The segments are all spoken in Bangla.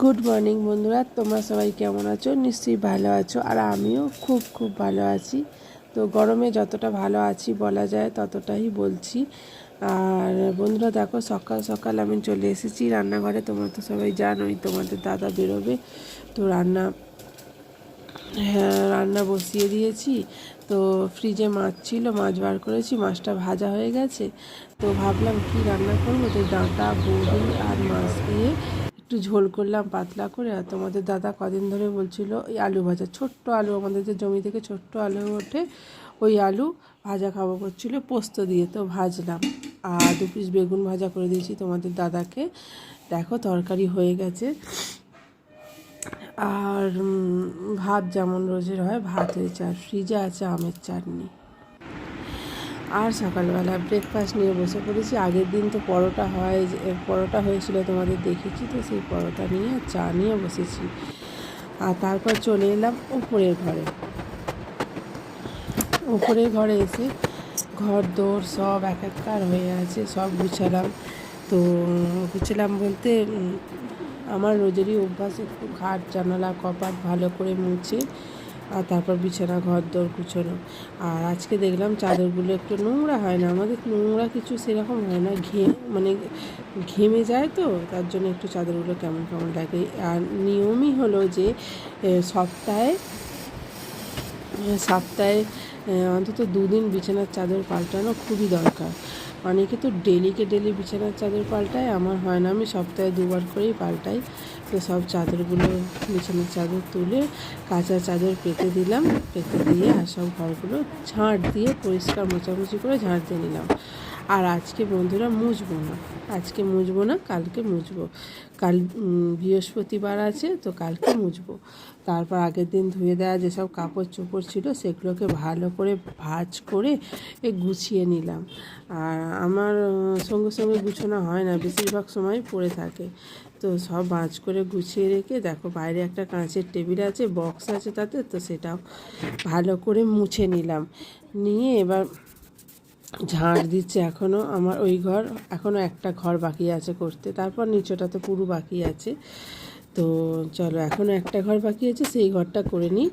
গুড মর্নিং বন্ধুরা। তোমরা সবাই কেমন আছো? নিশ্চয়ই ভালো আছো। আর আমিও খুব খুব ভালো আছি। তো গরমে যতটা ভালো আছি বলা যায়, ততটাই বলছি। আর বন্ধুরা, দেখো, সকাল সকাল আমি চলে এসেছি রান্নাঘরে। তোমরা তো সবাই জানোই, তোমাদের দাদা বেরোবে। তো রান্না হ্যাঁ রান্না বসিয়ে দিয়েছি। তো ফ্রিজে মাছ ছিল, মাছ বার করেছি, মাছটা ভাজা হয়ে গেছে। তো ভাবলাম কি রান্না করব? তো ডাঁটা, বড়ি আর মাছ দিয়ে একটু ঝোল করলাম পাতলা করে, আর তোমাদের দাদা কদিন ধরে বলছিল ওই আলু ভাজা, ছোট্ট আলু, আমাদের যে জমি থেকে ছোট্ট আলু ওঠে, ওই আলু ভাজা খাব করছিল, পোস্ত দিয়ে তো ভাজলাম। আর দু পিস বেগুন ভাজা করে দিয়েছি তোমাদের দাদাকে। দেখো তরকারি হয়ে গেছে। আর ভাত যেমন রোজের হয় ভাত হয়েছে আর ফ্রিজে আছে আমের চাটনি। আর সকালবেলা ব্রেকফাস্ট নিয়ে বসে পড়েছি। আগের দিন তো পরোটা হয় পরোটা হয়েছিল তোমাদের দেখেছি তো, সেই পরোটা নিয়ে চা নিয়ে বসেছি। আর তারপর চলে এলাম উপরের ঘরে। উপরের ঘরে এসে ঘর দৌড় সব এক একবার হয়ে আছে, সব গুছালাম। তো গুছালাম বলতে আমার রোজেরই অভ্যাস একটু ঘাট জানালা, কপাট ভালো করে মুছে আর তারপর বিছানা ঘর দর কুচোনো আর আজকে দেখলাম চাদরগুলো একটু নোংরা হয় না। আমাদের নোংরা কিছু সেরকম হয় না। ঘে মানে ঘেমে যায় তো, তার জন্য একটু চাদরগুলো কেমন কেমন লাগে। আর নিয়মই হলো যে সপ্তাহে সপ্তাহে অন্তত দুদিন বিছানার চাদর পাল্টানো খুবই দরকার। অনেকে তো ডেলিকে ডেলি বিছানার চাদর পাল্টায়, আমার হয় না। আমি সপ্তাহে দুবার করেই পাল্টাই। তো সব চাদরগুলো বিছানার চাদর তুলে কাঁচা চাদর পেতে দিলাম। পেতে দিয়ে আর সব ঘরগুলো ঝাঁট দিয়ে পরিষ্কার মোছামুছি করে ঝাঁট দিয়ে নিলাম। আর আজকে বন্ধুরা মুছবো না। আজকে মুছবো না, কালকে মুছবো। কাল বৃহস্পতিবার আছে, তো কালকে মুছবো। তারপর আগের দিন ধুয়ে দেওয়া যেসব কাপড় চোপড় ছিল, সেগুলোকে ভালো করে ভাজ করে এ গুছিয়ে নিলাম। আর আমার সঙ্গে সঙ্গে গুছানো হয় না, বেশিরভাগ সময় পড়ে থাকে। তো সব ভাঁজ করে গুছিয়ে রেখে, দেখো বাইরে একটা কাঁচের টেবিল আছে, বক্স আছে তাতে, তো সেটাও ভালো করে মুছে নিলাম। নিয়ে এবার ঝাড় দিচ্ছে এখনও আমার ওই ঘর এখনও একটা ঘর বাকি আছে করতে। তারপর নিচটা তো পুরো বাকি আছে। তো চলো এখনও একটা ঘর বাকি আছে, সেই ঘরটা করে নিই।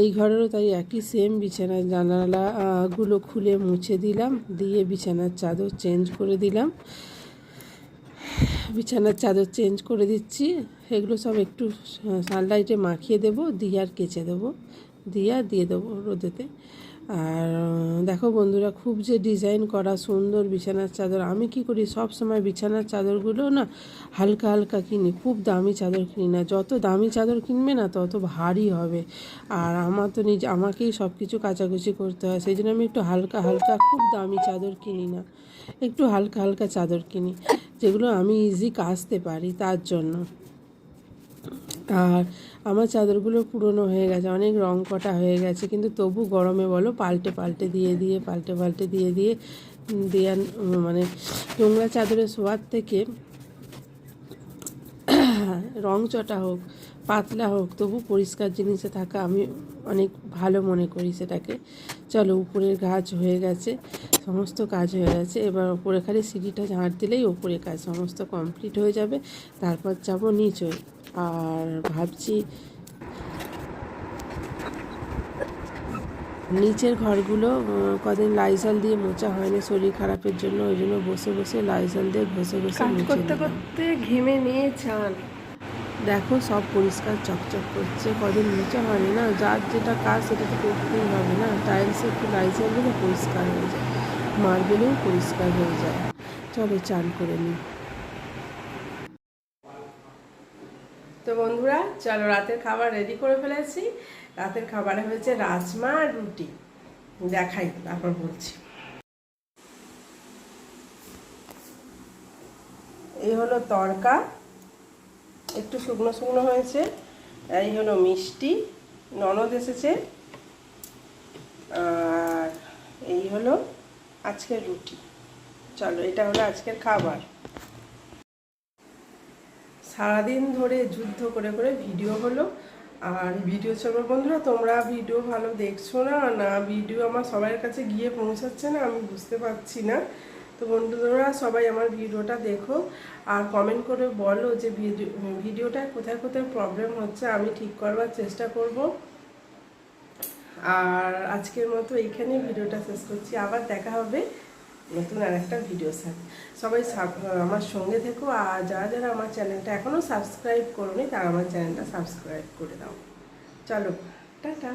এই ঘরেরও তাই একই সেম বিছানার জানালাগুলো খুলে মুছে দিলাম। দিয়ে বিছানার চাদর চেঞ্জ করে দিলাম। বিছানার চাদর চেঞ্জ করে দিচ্ছি। এগুলো সব একটু সানলাইটে মাখিয়ে দেবো, দিয়ে আর কেচে দেবো। দিয়ে দিয়ে দেবো রোদেতে। আর, দেখো বন্ধুরা, খুব যে ডিজাইন করা সুন্দর বিছানার চাদর। আমি কি করি, সব সময় বিছানার চাদরগুলো না হালকা হালকা কিনি। খুব দামি চাদর কিনি না। যত দামি চাদর কিনবে না, তত ভারী হবে। আর আমার তো নিজ, আমাকেই সব কিছু কাচাকুচি করতে হয়। সেই জন্য আমি একটু হালকা হালকা, খুব দামি চাদর কিনি না। একটু হালকা হালকা চাদর কিনি, যেগুলো আমি ইজি কাচতে পারি তার জন্য। আর আমার চাদরগুলো পুরনো হয়ে গেছে, অনেক রং কটা হয়ে গেছে, কিন্তু তবু গরমে বলো, পাল্টে পাল্টে দিয়ে দিয়ে, পাল্টে পাল্টে দিয়ে দিয়ে দেওয়ার মানে নোংরা চাদরের শোয়ার থেকে রং চটা হোক পাতলা হোক তবু পরিষ্কার জিনিসে থাকা আমি অনেক ভালো মনে করি সেটাকে। চলো উপরের গাছ হয়ে গেছে সমস্ত কাজ হয়ে গেছে। এবার ওপরে খালি সিঁড়িটা ঝাঁট দিলেই ওপরে কাজ সমস্ত কমপ্লিট হয়ে যাবে। তারপর যাব নিচে। আর ভাবছি নিচের ঘরগুলো কদিন লাইজল দিয়ে মোচা হয়নি শরীর খারাপের জন্য ওই জন্য বসে বসে লাইজল দিয়ে ঘষে ঘষে করতে করতে ঘেমে নিয়ে চান। দেখো, সব পরিষ্কার, চকচক করছে। কদিন মোচা হয়নি না? যার যেটা কাজ, সেটা তো করতেই হবে না। টাইলসে একটু লাইজল দিলে পরিষ্কার হয়ে যায়। মার্বেলেও পরিষ্কার হয়ে যায়। চলো, চান করে নিই। তো বন্ধুরা, চলো, রাতের খাবার রেডি করে ফেলেছি। রাতের খাবারে হয়েছে রাজমা আর রুটি। দেখাই, তারপর বলছি। এই হলো তরকা। একটু শুকনো শুকনো হয়েছে। এই হলো মিষ্টি, ননদ এসেছে। আর এই হলো আজকের রুটি। চলো, এটা হলো আজকের খাবার। সারাদিন ধরে যুদ্ধ করে করে ভিডিও হলো। আর ভিডিও চলবে বন্ধুরা, তোমরা ভিডিও ভালো দেখছ না? না, ভিডিও আমার সবার কাছে গিয়ে পৌঁছাচ্ছে না, আমি বুঝতে পারছি না। তো বন্ধুরা, সবাই আমার ভিডিওটা দেখো আর কমেন্ট করে বলো যে ভিডিও ভিডিওটায় কোথায় কোথায় প্রবলেম হচ্ছে, আমি ঠিক করবার চেষ্টা করব। আর আজকের মতো এইখানে ভিডিওটা শেষ করছি। আবার দেখা হবে নতুন আর একটা ভিডিওর সাথে। সবাই আমার সঙ্গে থেকো আর যারা যারা আমার চ্যানেলটা এখনও সাবস্ক্রাইব করোনি, তারা আমার চ্যানেলটা সাবস্ক্রাইব করে দাও। চলো, টাটা।